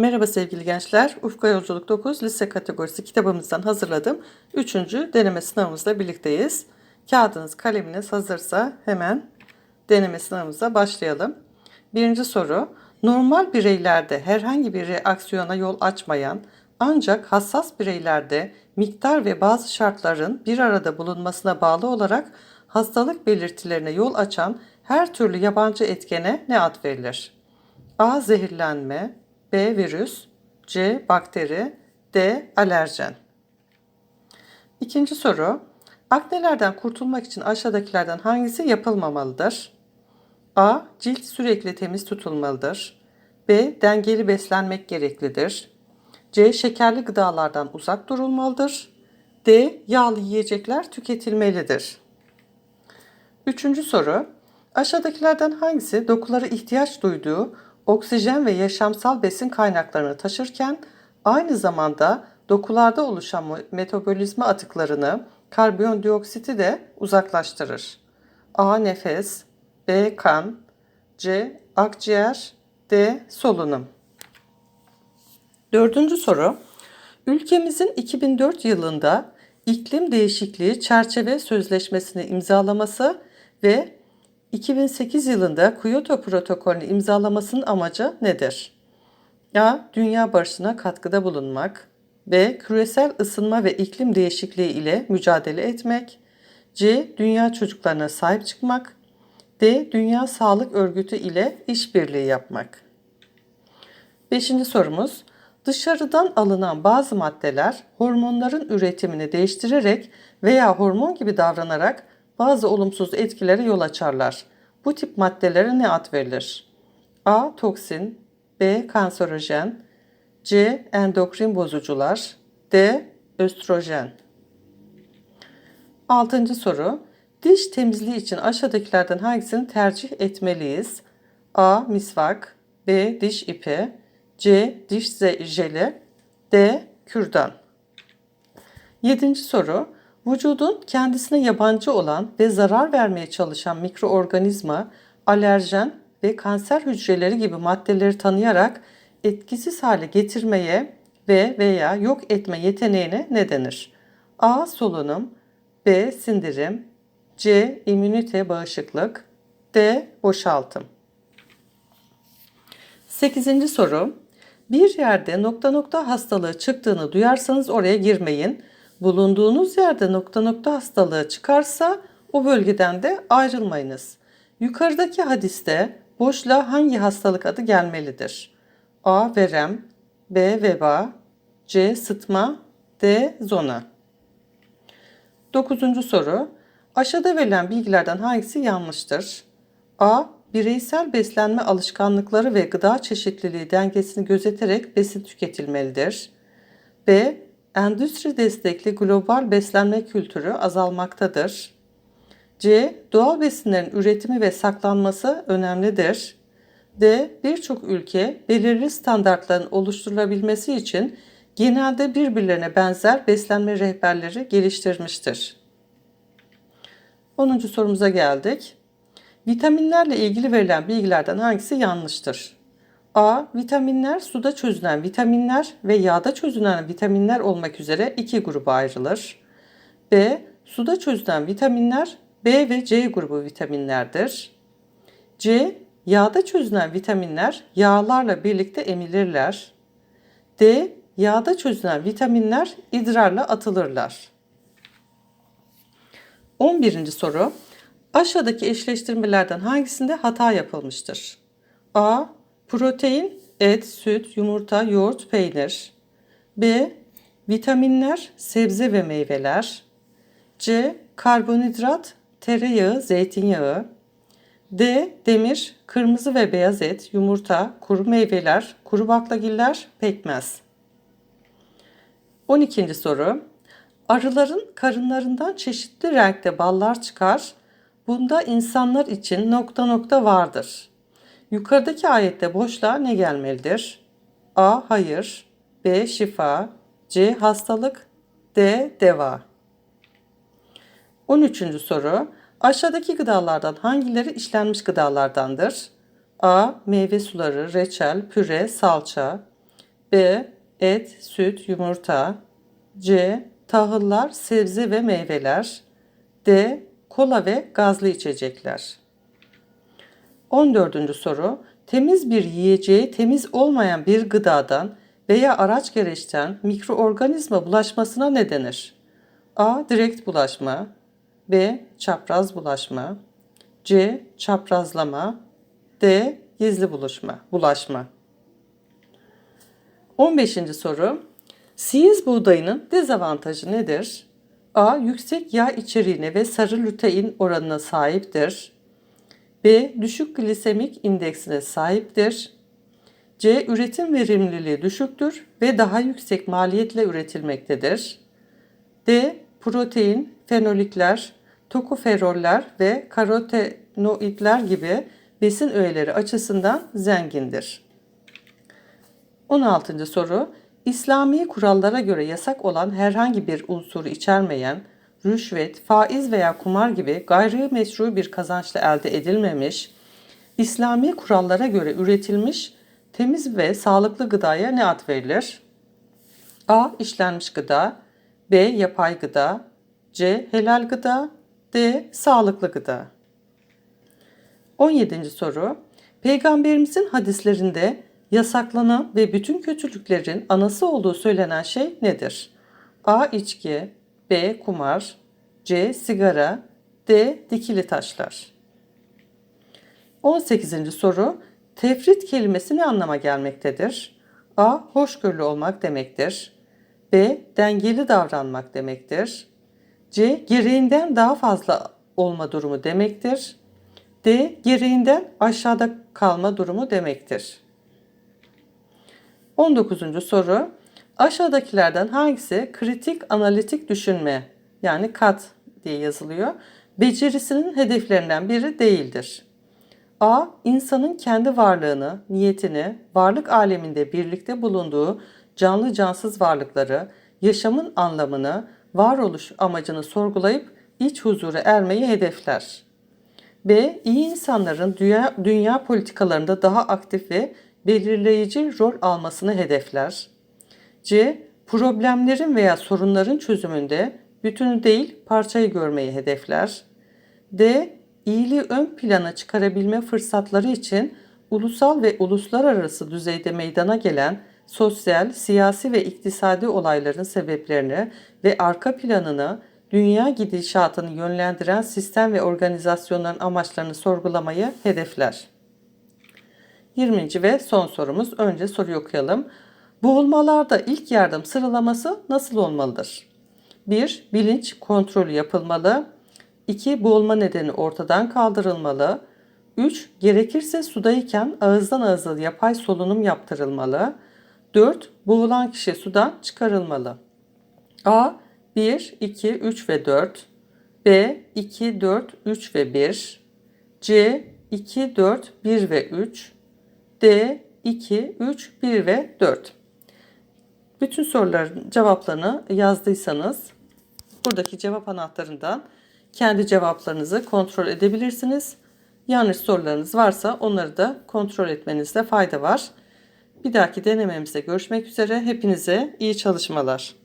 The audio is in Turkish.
Merhaba sevgili gençler. Ufka Yolculuk 9 lise kategorisi kitabımızdan hazırladığım 3. deneme sınavımızla birlikteyiz. Kağıdınız, kaleminiz hazırsa hemen deneme sınavımıza başlayalım. Birinci soru. Normal bireylerde herhangi bir reaksiyona yol açmayan ancak hassas bireylerde miktar ve bazı şartların bir arada bulunmasına bağlı olarak hastalık belirtilerine yol açan her türlü yabancı etkene ne ad verilir? A. Zehirlenme B. Virüs C. Bakteri D. Alerjen İkinci soru. Aknelerden kurtulmak için aşağıdakilerden hangisi yapılmamalıdır? A. Cilt sürekli temiz tutulmalıdır. B. Dengeli beslenmek gereklidir. C. Şekerli gıdalardan uzak durulmalıdır. D. Yağlı yiyecekler tüketilmelidir. Üçüncü soru. Aşağıdakilerden hangisi dokuları ihtiyaç duyduğu oksijen ve yaşamsal besin kaynaklarını taşırken aynı zamanda dokularda oluşan metabolizma atıklarını, karbondioksiti de uzaklaştırır? A. Nefes B. Kan C. Akciğer D. Solunum Dördüncü soru. Ülkemizin 2004 yılında iklim değişikliği çerçeve sözleşmesini imzalaması ve 2008 yılında Kyoto protokolünü imzalamasının amacı nedir? A. Dünya barışına katkıda bulunmak. B. Küresel ısınma ve iklim değişikliği ile mücadele etmek. C. Dünya çocuklarına sahip çıkmak. D. Dünya Sağlık Örgütü ile işbirliği yapmak. Beşinci sorumuz. Dışarıdan alınan bazı maddeler hormonların üretimini değiştirerek veya hormon gibi davranarak bazı olumsuz etkilere yol açarlar. Bu tip maddelere ne ad verilir? A. Toksin B. Kanserojen C. Endokrin bozucular D. Östrojen Altıncı soru. Diş temizliği için aşağıdakilerden hangisini tercih etmeliyiz? A. Misvak B. Diş ipi C. Diş jeli D. Kürdan Yedinci soru. Vücudun kendisine yabancı olan ve zarar vermeye çalışan mikroorganizma, alerjen ve kanser hücreleri gibi maddeleri tanıyarak etkisiz hale getirmeye ve veya yok etme yeteneğine ne denir? A. Solunum B. Sindirim C. İmmünite bağışıklık D. Boşaltım 8. soru Bir yerde nokta nokta hastalığı çıktığını duyarsanız oraya girmeyin bulunduğunuz yerde nokta nokta hastalığı çıkarsa o bölgeden de ayrılmayınız. Yukarıdaki hadiste boşluğa hangi hastalık adı gelmelidir? A. Verem B. Veba C. Sıtma D. Zona 9. soru. Aşağıda verilen bilgilerden hangisi yanlıştır? A. Bireysel beslenme alışkanlıkları ve gıda çeşitliliği dengesini gözeterek besin tüketilmelidir. B endüstri destekli global beslenme kültürü azalmaktadır. C. Doğal besinlerin üretimi ve saklanması önemlidir. D. Birçok ülke belirli standartların oluşturulabilmesi için genelde birbirlerine benzer beslenme rehberleri geliştirmiştir. 10. sorumuza geldik. Vitaminlerle ilgili verilen bilgilerden hangisi yanlıştır? A. Vitaminler suda çözünen vitaminler ve yağda çözünen vitaminler olmak üzere iki gruba ayrılır. B. Suda çözünen vitaminler B ve C grubu vitaminlerdir. C. Yağda çözünen vitaminler yağlarla birlikte emilirler. D. Yağda çözünen vitaminler idrarla atılırlar. 11. soru. Aşağıdaki eşleştirmelerden hangisinde hata yapılmıştır? A. Protein, et, süt, yumurta, yoğurt, peynir. B. Vitaminler, sebze ve meyveler. C. Karbonhidrat, tereyağı, zeytinyağı. D. Demir, kırmızı ve beyaz et, yumurta, kuru meyveler, kuru baklagiller, pekmez. 12. soru. Arıların karınlarından çeşitli renkte ballar çıkar. Bunda insanlar için nokta nokta vardır. Yukarıdaki ayette boşluğa ne gelmelidir? A. Hayır B. Şifa C. Hastalık D. Deva 13. soru. Aşağıdaki gıdalardan hangileri işlenmiş gıdalardandır? A. Meyve suları, reçel, püre, salça. B. Et, süt, yumurta. C. Tahıllar, sebze ve meyveler. D. Kola ve gazlı içecekler. 14. soru. Temiz bir yiyeceğe temiz olmayan bir gıdadan veya araç gereçten mikroorganizma bulaşmasına ne denir? A. Direkt bulaşma. B. Çapraz bulaşma. C. Çaprazlama. D. Gizli buluşma, bulaşma. 15. soru. Siyez buğdayının dezavantajı nedir? A. Yüksek yağ içeriğine ve sarı lütein oranına sahiptir. B. Düşük glisemik indeksine sahiptir. C. Üretim verimliliği düşüktür ve daha yüksek maliyetle üretilmektedir. D. Protein, fenolikler, tokoferoller ve karotenoidler gibi besin öğeleri açısından zengindir. 16. soru. İslami kurallara göre yasak olan herhangi bir unsuru içermeyen, rüşvet, faiz veya kumar gibi gayri meşru bir kazançla elde edilmemiş, İslami kurallara göre üretilmiş temiz ve sağlıklı gıdaya ne ad verilir? A. işlenmiş gıda B. Yapay gıda C. Helal gıda D. Sağlıklı gıda 17. soru. Peygamberimizin hadislerinde yasaklanan ve bütün kötülüklerin anası olduğu söylenen şey nedir? A. içki B. Kumar C. Sigara D. Dikili taşlar 18. soru. Tefrit kelimesi ne anlama gelmektedir? A. Hoşgörülü olmak demektir. B. Dengeli davranmak demektir. C. Gereğinden daha fazla olma durumu demektir. D. Gereğinden aşağıda kalma durumu demektir. 19. soru. Aşağıdakilerden hangisi kritik analitik düşünme yani kat diye yazılıyor. Becerisinin hedeflerinden biri değildir. A. İnsanın kendi varlığını, niyetini, varlık aleminde birlikte bulunduğu canlı cansız varlıkları, yaşamın anlamını, varoluş amacını sorgulayıp iç huzura ermeyi hedefler. B. İyi insanların dünya, dünya politikalarında daha aktif ve belirleyici rol almasını hedefler. C. Problemlerin veya sorunların çözümünde bütünü değil parçayı görmeyi hedefler. D. İyiliği ön plana çıkarabilme fırsatları için ulusal ve uluslararası düzeyde meydana gelen sosyal, siyasi ve iktisadi olayların sebeplerini ve arka planını dünya gidişatını yönlendiren sistem ve organizasyonların amaçlarını sorgulamayı hedefler. 20. ve son sorumuz. Önce soruyu okuyalım. Boğulmalarda ilk yardım sıralaması nasıl olmalıdır? 1. Bilinç kontrolü yapılmalı. 2. Boğulma nedeni ortadan kaldırılmalı. 3. Gerekirse sudayken ağızdan ağıza yapay solunum yaptırılmalı. 4. Boğulan kişi sudan çıkarılmalı. A. 1, 2, 3 ve 4. B. 2, 4, 3 ve 1. C. 2, 4, 1 ve 3. D. 2, 3, 1 ve 4. Bütün soruların cevaplarını yazdıysanız buradaki cevap anahtarından kendi cevaplarınızı kontrol edebilirsiniz. Yanlış sorularınız varsa onları da kontrol etmenizde fayda var. Bir dahaki denememizde görüşmek üzere. Hepinize iyi çalışmalar.